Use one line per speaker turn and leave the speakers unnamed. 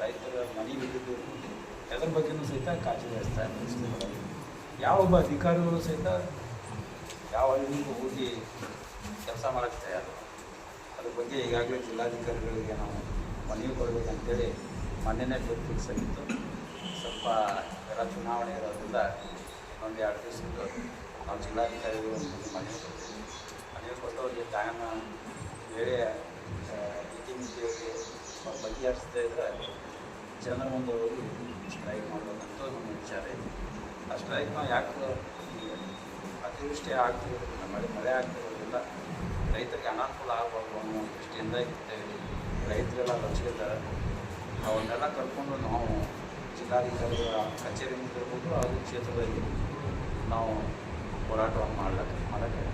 ರೈತರ ಮನೆ ಹಿಡಿದು ಅದ್ರ ಬಗ್ಗೆನೂ ಸಹಿತ ಕಾಳಜಿ ವಹಿಸ್ತಾ ಯಾವೊಬ್ಬ ಅಧಿಕಾರಿಗಳು ಸಹಿತ ಯಾವ ಹಳ್ಳಿಗೂ ಹೋಗಿ ಕೆಲಸ ಮಾಡೋಕ್ಕೆ ತಯಾರು? ಅದ್ರ ಬಗ್ಗೆ ಈಗಾಗಲೇ ಜಿಲ್ಲಾಧಿಕಾರಿಗಳಿಗೆ ನಾವು ಮನವಿ ಕೊಡಬೇಕಂತೇಳಿ ಮೊನ್ನೆನೇ ಡೇಟ್ ಫಿಕ್ಸ್ ಆಗಿತ್ತು ಸ್ವಲ್ಪ ಎಲ್ಲ ಚುನಾವಣೆ ಇರೋದ್ರಿಂದ ಇನ್ನೊಂದು ಎರಡು ದಿವಸ ನಾವು ಜಿಲ್ಲಾಧಿಕಾರಿಗಳು ಮನವಿ ಕೊಡ್ತೀವಿ. ಮನವಿ ಕೊಟ್ಟು ಅವ್ರಿಗೆ ಟೈಮ್ ವೇಳೆ ಇತಿಮಿತಿಯಲ್ಲಿ ಬಗೆಹರಿಸ್ತಾ ಇದ್ದರೆ ಜನರ ಒಂದು ಸ್ಟ್ರೈಕ್ ಮಾಡಬೇಕಂತ ನಮ್ಮ ವಿಚಾರ ಇದೆ. ಆ ಸ್ಟ್ರೈಕ್ ನಾವು ಯಾಕೆ ಅತಿವೃಷ್ಟಿ ಆಗ್ತಿರೋದಿಲ್ಲ ಮಳೆ ಮಳೆ ಆಗ್ತಿರೋದಿಲ್ಲ ರೈತರಿಗೆ ಅನಾನುಕೂಲ ಆಗಬಾರ್ದು ಅನ್ನೋ ದೃಷ್ಟಿಯಿಂದ ಇರ್ತೇವೆ ರೈತರೆಲ್ಲ ರಚಿಸಿದ್ದಾರೆ ಅವನ್ನೆಲ್ಲ ಕರ್ಕೊಂಡು ನಾವು ಜಿಲ್ಲಾಧಿಕಾರಿಗಳ ಕಚೇರಿ ಮುಂದಿರ್ಬೋದು ಹಾಗೂ ಕ್ಷೇತ್ರದಲ್ಲಿ ನಾವು ಹೋರಾಟವನ್ನು ಮಾಡ್ಲಿಕ್ಕೆ ಮಾಡೋಕ್ಕೆ